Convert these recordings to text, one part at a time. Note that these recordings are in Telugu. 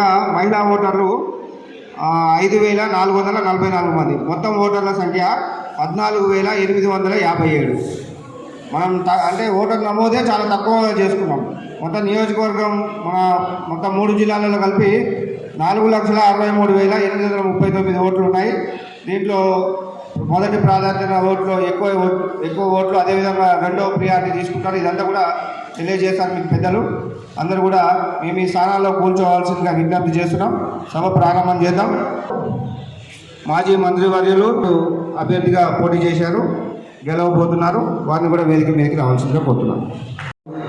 అదేవిధంగా మహిళా ఓటర్లు ఐదు వేల నాలుగు వందల నలభై నాలుగు మంది. మొత్తం ఓటర్ల సంఖ్య పద్నాలుగు వేల ఎనిమిది వందల యాభై ఏడు. మనం అంటే ఓటర్ నమోదే చాలా తక్కువ చేసుకున్నాం. మొత్తం నియోజకవర్గం మన మొత్తం మూడు జిల్లాలలో కలిపి నాలుగు లక్షల అరవై మూడు వేల ఎనిమిది వందల ముప్పై తొమ్మిది ఓట్లు ఉన్నాయి. దీంట్లో మొదటి ప్రాధాన్యత ఓట్లు ఎక్కువ ఓట్- ఎక్కువ ఓట్లు అదేవిధంగా రెండవ ప్రియారిటీ తీసుకుంటారు. ఇదంతా కూడా తెలియజేశారు మీకు పెద్దలు. అందరూ కూడా మేము ఈ స్థానాల్లో కూర్చోవాల్సిందిగా విజ్ఞప్తి చేస్తున్నాం. సభ ప్రారంభం చేద్దాం. మాజీ మంత్రివర్యులు అభ్యర్థిగా పోటీ చేశారు. గెలవబోతున్నారు. వారిని కూడా వేదిక మీదకి రావాల్సిందిగా పోతున్నాం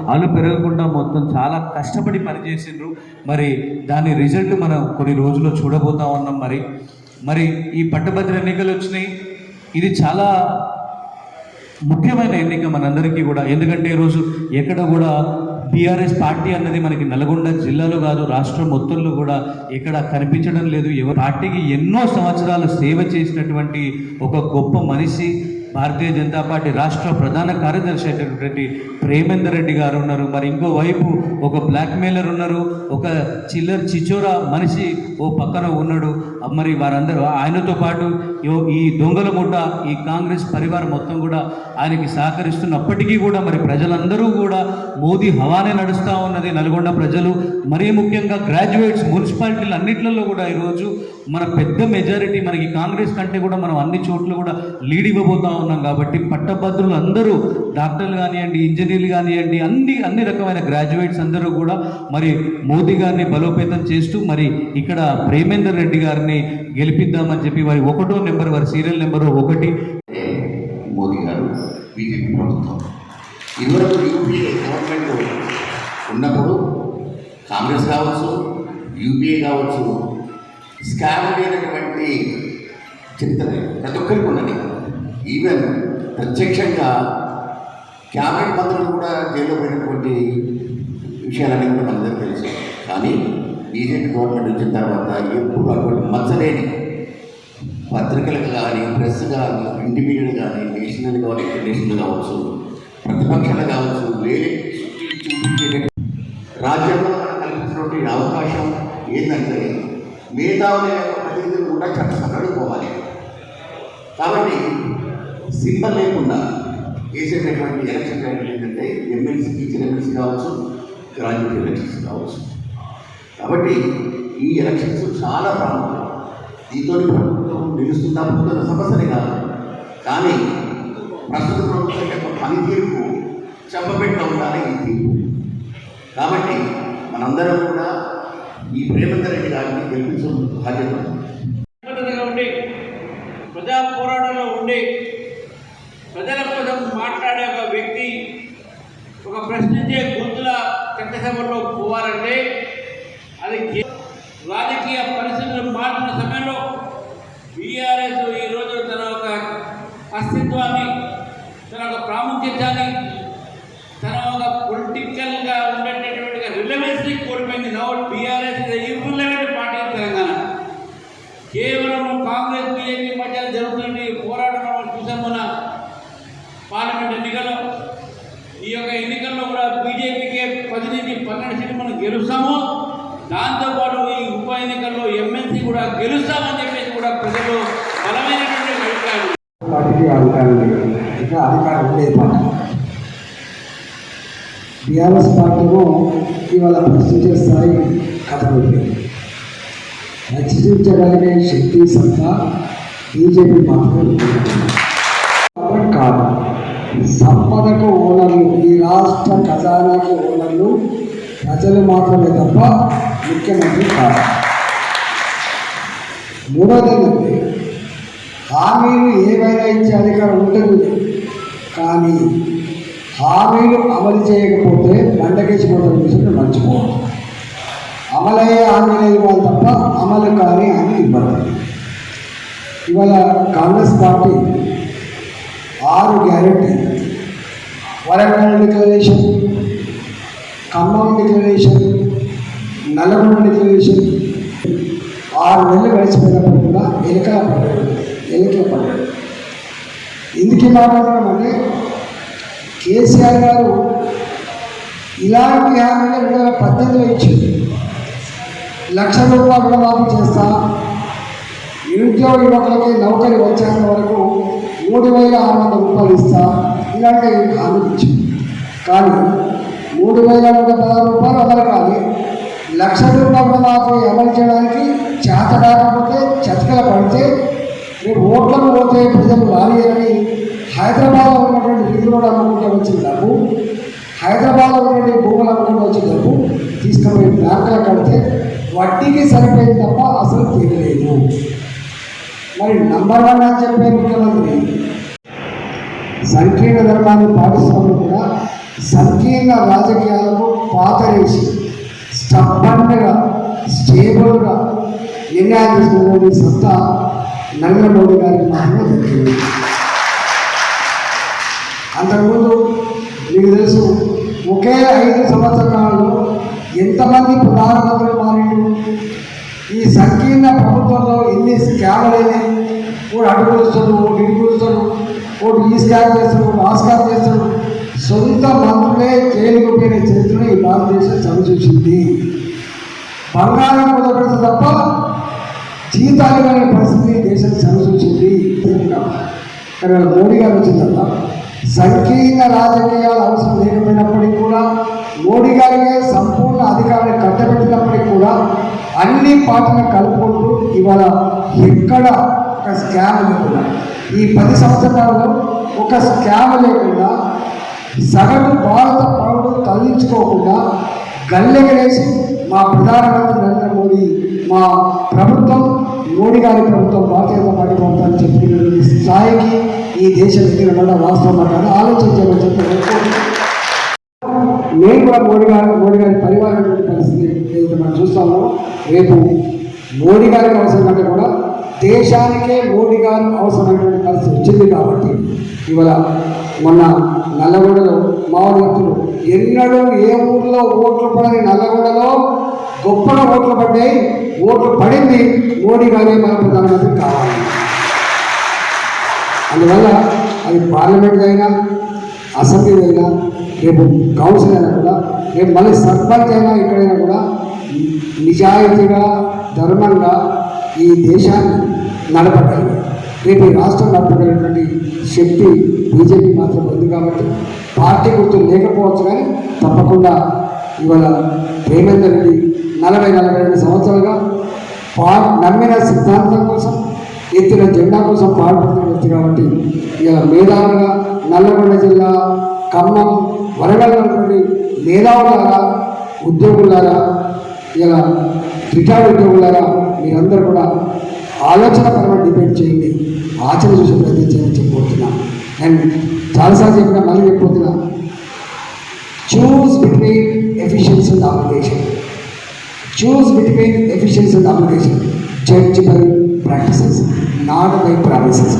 వాళ్ళు పెరగకుండా మొత్తం చాలా కష్టపడి పనిచేసిండ్రు. మరి దాని రిజల్ట్ మనం కొన్ని రోజుల్లో చూడబోతా ఉన్నాం మరి. మరి ఈ పట్టభద్ర ఎన్నికలు వచ్చినాయి. ఇది చాలా ముఖ్యమైన ఎన్నిక మనందరికీ కూడా. ఎందుకంటే ఈరోజు ఎక్కడ కూడా బీఆర్ఎస్ పార్టీ అన్నది మనకి నల్గొండ జిల్లాలో కాదు రాష్ట్రం మొత్తంలో కూడా ఎక్కడ కనిపించడం లేదు. ఎవరి పార్టీకి ఎన్నో సంవత్సరాలు సేవ చేసినటువంటి ఒక గొప్ప మనిషి భారతీయ జనతా పార్టీ రాష్ట్ర ప్రధాన కార్యదర్శి అయినటువంటి ప్రేమేందర్ రెడ్డి గారు ఉన్నారు. మరి ఇంకో వైపు ఒక బ్లాక్మెయిలర్ ఉన్నారు. ఒక చిల్లర్ చిచోరా మనిషి ఓ పక్కన ఉన్నాడు. మరి వారందరూ ఆయనతో పాటు ఈ దొంగల ముఠ ఈ కాంగ్రెస్ పరివారం మొత్తం కూడా ఆయనకి సహకరిస్తున్నప్పటికీ కూడా మరి ప్రజలందరూ కూడా మోదీ హవానే నడుస్తూ ఉన్నది నల్గొండ ప్రజలు. మరీ ముఖ్యంగా గ్రాడ్యుయేట్స్ మున్సిపాలిటీలు అన్నిట్లలో కూడా ఈరోజు మన పెద్ద మెజారిటీ మనకి కాంగ్రెస్ కంటే కూడా మనం అన్ని చోట్ల కూడా లీడ్ ఇవ్వబోతా ఉన్నాం కాబట్టి పట్టభద్రులు అందరూ డాక్టర్లు కానివ్వండి ఇంజనీర్లు కానివ్వండి అన్ని అన్ని రకమైన గ్రాడ్యుయేట్స్ అందరూ కూడా మరి మోదీ గారిని బలోపేతం చేస్తూ మరి ఇక్కడ ప్రేమేందర్ రెడ్డి గారిని గెలిపిద్దామని చెప్పి వారి ఒకటో నెంబర్ వారి సీరియల్ నెంబర్ ఒకటి. మోదీ గారు బీజేపీ ప్రభుత్వం. ఇదివరకు యూపీఏ గవర్నమెంట్ ఉన్నప్పుడు కాంగ్రెస్ కావచ్చు యూపీఏ కావచ్చు స్కామ్ లేనటువంటి చరిత్ర ప్రతి ఒక్కరికి ఉన్నది. ఈవెన్ ప్రత్యక్షంగా క్యాబినెట్ మంత్రులు కూడా జైల్లో పోయినటువంటి విషయాలన్నీ కూడా మనందరికీ తెలుసు. కానీ బీజేపీ గవర్నమెంట్ వచ్చిన తర్వాత ఎప్పుడు అటువంటి మచ్చలేని పత్రికలకు కానీ ప్రెస్ కానీ ఇండివిజువల్ కానీ నేషనల్ కానీ ఇంటర్నేషనల్ కావచ్చు ప్రతిపక్షాలు కావచ్చు వేరే రాజ్యాంగం రాజ్యాంగంలో కల్పించినటువంటి అవకాశం ఏంటంటే మేధావుల యొక్క ప్రతినిధులు కూడా చట్టసభలు పోవాలి కాబట్టి సింబల్ లేకుండా వేసేటటువంటి ఎలక్షన్ టైంలో ఏంటంటే ఎమ్మెల్సీ టీచర్ ఎమ్మెల్సీ కావచ్చు గ్రాడ్యుయేట్ ఎలక్షన్స్ కావచ్చు. కాబట్టి ఈ ఎలక్షన్స్ చాలా ప్రాముఖ్యం. దీంతో ప్రభుత్వం నిలుస్తుందా పోతున్న సమస్యనే కాదు. కానీ ప్రస్తుత ప్రభుత్వం యొక్క పనితీరుకు చెప్పబెట్ట ఉండాలి ఈ తీర్పు. కాబట్టి మనందరం కూడా ఈ ప్రేమ రెడ్డి గారిని గెలిపించడం బాధ్యత ఉండి ప్రజా పోరాటంలో ఉండి ప్రజల కోసం మాట్లాడే ఒక వ్యక్తి ఒక ప్రశ్నించే గుర్తుల చట్టసభలో పోవాలంటే అది రాజకీయ పరిస్థితులు మారుతున్న సమయంలో బీఆర్ఎస్ ఈరోజు తన ఒక అస్తిత్వాన్ని తన ఒక ప్రాముఖ్యతని తన ఒక పొలిటికల్గా ఉండేటటువంటి రిలవెన్స్ని కోల్పోయింది now BRS irrelevant party in Telangana కేవలం కాంగ్రెస్ బీజేపీ మధ్య జరుగుతున్న ఈ పోరాటం మనం చూసాం మన పార్లమెంట్ ఎన్నికల్లో ఈ యొక్క ఎన్నికల్లో కూడా బీజేపీకే పది నుంచి పన్నెండు సీట్లు మనం గెలుస్తాము దాంతోపాటు ఈ ఉప ఎన్నికల్లో ఎమ్మెల్సీ కూడా గెలుస్తామని చెప్పేసి కూడా ప్రజలు బలమైనటువంటి అభిప్రాయం పార్టీకి అధికారం లేదు. ఇంకా అధికారం ఉండేది పార్టీ బీఆర్ఎస్ పార్టీను ఇవాళ ప్రశ్నించే స్థాయి కథపడింది రక్షించగలిగే శక్తి సత్తా బీజేపీ మాత్రమే కాదు. సంపదకు ఓనర్లు ఈ రాష్ట్ర ఖజానాకు ఓనర్లు ప్రజలు మాత్రమే తప్ప ముఖ్యమంత్రి కాదు. మూడోది ఏంటంటే హామీలు ఏవైనా ఇచ్చే అధికారం ఉంటుంది కానీ హామీలు అమలు చేయకపోతే బండకేసిపోతాం చూసి మర్చిపోవాలి అమలయ్యే హామీలు ఇవ్వాలి తప్ప అమలు కాని హామీ ఇవ్వదు ఇవాళ కాంగ్రెస్ పార్టీ ఆరు guarantee. Warangal declaration Khammam declaration Nalgonda declaration. ఆరు నెలలు గడిచిపోయినప్పుడు కూడా ఎలకల పడ్డాడు ఎలుకల పడ్డాడు ఎందుకు మాట్లాడుతున్నామంటే కేసీఆర్ గారు ఇలాంటి హామీలు రెండు వేల పద్దెనిమిదిలో ఇచ్చింది. లక్ష రూపాయల రుణమాఫీ చేస్తా. నిరుద్యోగ యువకులకి నౌకరి వచ్చేంత వరకు మూడు వేల ఆరు వందల రూపాయలు ఇస్తా. ఇలాంటి హామీ ఇచ్చింది. కానీ మూడు వేల నూట పదహారు రూపాయలు అమలు కాదు. లక్ష రూపాయల రుణమాఫీ అమలు చేయడానికి చేత కాకపోతే చతికల పడితే రేపు ఓట్లకు పోతే ప్రజలు రానియని హైదరాబాద్లో ఉన్నటువంటి రింగ్ రోడ్ అమ్ముకుంటే వచ్చిన డబ్బు హైదరాబాద్లో ఉన్నటువంటి భూములు అమ్ముకుంటే వచ్చిన డబ్బు తీసుకుపోయి బ్యాంకులో కడితే వడ్డీకి సరిపోయింది తప్ప అసలు తీరలేదు. మరి నంబర్ వన్ అని చెప్పే ముఖ్యమంత్రి సంకీర్ణ ధర్మాన్ని పాటిస్తాము కూడా సంకీర్ణ రాజకీయాలకు పాతరేసి స్టబ్బన్గా స్టేబుల్గా నిర్ణయాలు తీసుకునే సత్తా నరేంద్ర గారి మహిమ మాత్రమే అంతకుముందు మీకు తెలుసు ఒకే ఐదు సంవత్సరాల్లో ఎంతమంది ప్రధానమంత్రులు మారిండు ఈ సంకీర్ణ ప్రభుత్వంలో ఎన్ని స్కామ్లు అయినాయి? అటు కూర్చోడు ఓటు ఇటు కూర్చోడు ఓటు ఈ స్కామ్ చేస్తాడు ఓటు ఆ స్కామ్ చేస్తాడు సొంత మంత్రులే జైలుకు పోయిన చరిత్రను ఈ భారతదేశం చవిచూసింది. బంగారం కుదరదు తప్ప జీతాలు అనే పరిస్థితి దేశం చవిచూసింది కానీ మోడీ గారు వచ్చిన తర్వాత సంకీర్ణ రాజకీయాలు అవసరం లేకపోయినప్పటికీ కూడా మోడీ గారికి సంపూర్ణ అధికారాన్ని కట్టబెట్టినప్పటికీ కూడా అన్ని పార్టీలను కలుపుకుంటూ ఇవాళ ఎక్కడ ఒక స్కామ్ లేకుండా ఈ పది సంవత్సరాలలో ఒక స్కామ్ లేకుండా సగటు భారత పౌరుడు తరలించుకోకుండా గల్లెగలేసి మా ప్రధానమంత్రి నరేంద్ర మోడీ మా ప్రభుత్వం మోడీ గారి ప్రభుత్వం భారతీయ జనతా పార్టీ ప్రభుత్వాన్ని స్థాయికి ఈ దేశం ఎదిగిన వాస్తవం అంటారు ఆలోచన చెప్పి నేను కూడా మోడీ గారు మోడీ గారి పరివారం పరిస్థితి ఏదైతే మనం చూస్తామో రేపు మోడీ గారికి అవసరం కంటే కూడా దేశానికే మోడీ గారు అవసరమైనటువంటి పరిస్థితి వచ్చింది కాబట్టి ఇవాళ మొన్న నల్లగొండలో మామూలు ఎన్నడూ ఏ ఊర్లో ఓట్లు పడని నల్లగొండలో గొప్పగా ఓట్లు పడ్డాయి. ఓటు పడింది మోడీ గారే మన ప్రధానమంత్రి కావాలి. అందువల్ల అది పార్లమెంట్ అయినా అసెంబ్లీ అయినా రేపు కౌన్సిల్ అయినా కూడా రేపు మళ్ళీ సర్పంచ్ అయినా ఎక్కడైనా కూడా నిజాయితీగా ధర్మంగా ఈ దేశాన్ని నడపగలరు. రేపు ఈ రాష్ట్రం నడపగలిగినటువంటి శక్తి బీజేపీ మాత్రం ఉంది కాబట్టి పార్టీ గుర్తు లేకపోవచ్చు కానీ తప్పకుండా ఇవాళ రేవంత్ రెడ్డి నలభై నలభై రెండు సంవత్సరాలుగా పా నమ్మిన సిద్ధాంతం కోసం ఎత్తిన జెండా కోసం పాల్పడుతున్న వ్యక్తి కాబట్టి ఇలా మేధావులుగా నల్లగొండ జిల్లా ఖమ్మం వరంగల్ మేధావులారా ఉద్యోగులారా ఇలా రిటైర్డ్ ఉద్యోగులారా మీరందరూ కూడా ఆలోచనపరమైన డిపెండ్ చేయండి. ఆచరణ చూసే ప్రయత్నం చేయని చెప్పబోతున్నా. అండ్ చాలాసార్లు చెప్పిన మళ్ళీ చెప్పబోతున్నా. Choose between efficiency and application choose between efficiency and application judge by practices not by promises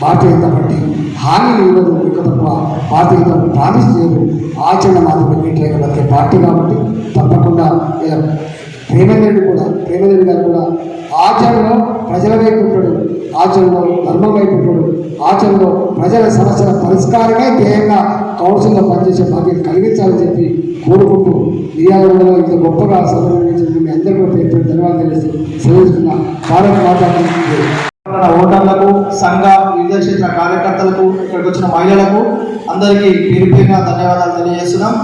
Bharatiya Janata party హామీలు ఇవ్వదు ఇక తప్ప భారతీయ జనతా ప్రామిస్ చేయదు ఆచరణ మాత్రమే మీటర్ బతికే పార్టీ కాబట్టి తప్పకుండా ఇలా ప్రేమేంద్ర కూడా ప్రేమేంద్ర గారు కూడా ఆచరణలో ప్రజల వైపు ఉంటాడు ఆచరణలో ధర్మం వైపు ఉంటాడు ఆచరణలో ప్రజల సమస్యల పరిష్కారమే ధ్యేయంగా కౌన్సిల్లో పనిచేసే బాధ్యత కలిగించాలని చెప్పి కోరుకుంటూ మిర్యాలలో ఇంత గొప్పగా సభ నిర్వహించిన మీ అందరికీ పేరు ధన్యవాదాలు తెలియజేసి సెలవుస్తున్న భారత ఓటర్లకు సంఘ వివిధ క్షేత్ర కార్యకర్తలకు ఇక్కడికి వచ్చిన మహిళలకు అందరికీ పేరు పేరున ధన్యవాదాలు తెలియజేస్తున్నాం.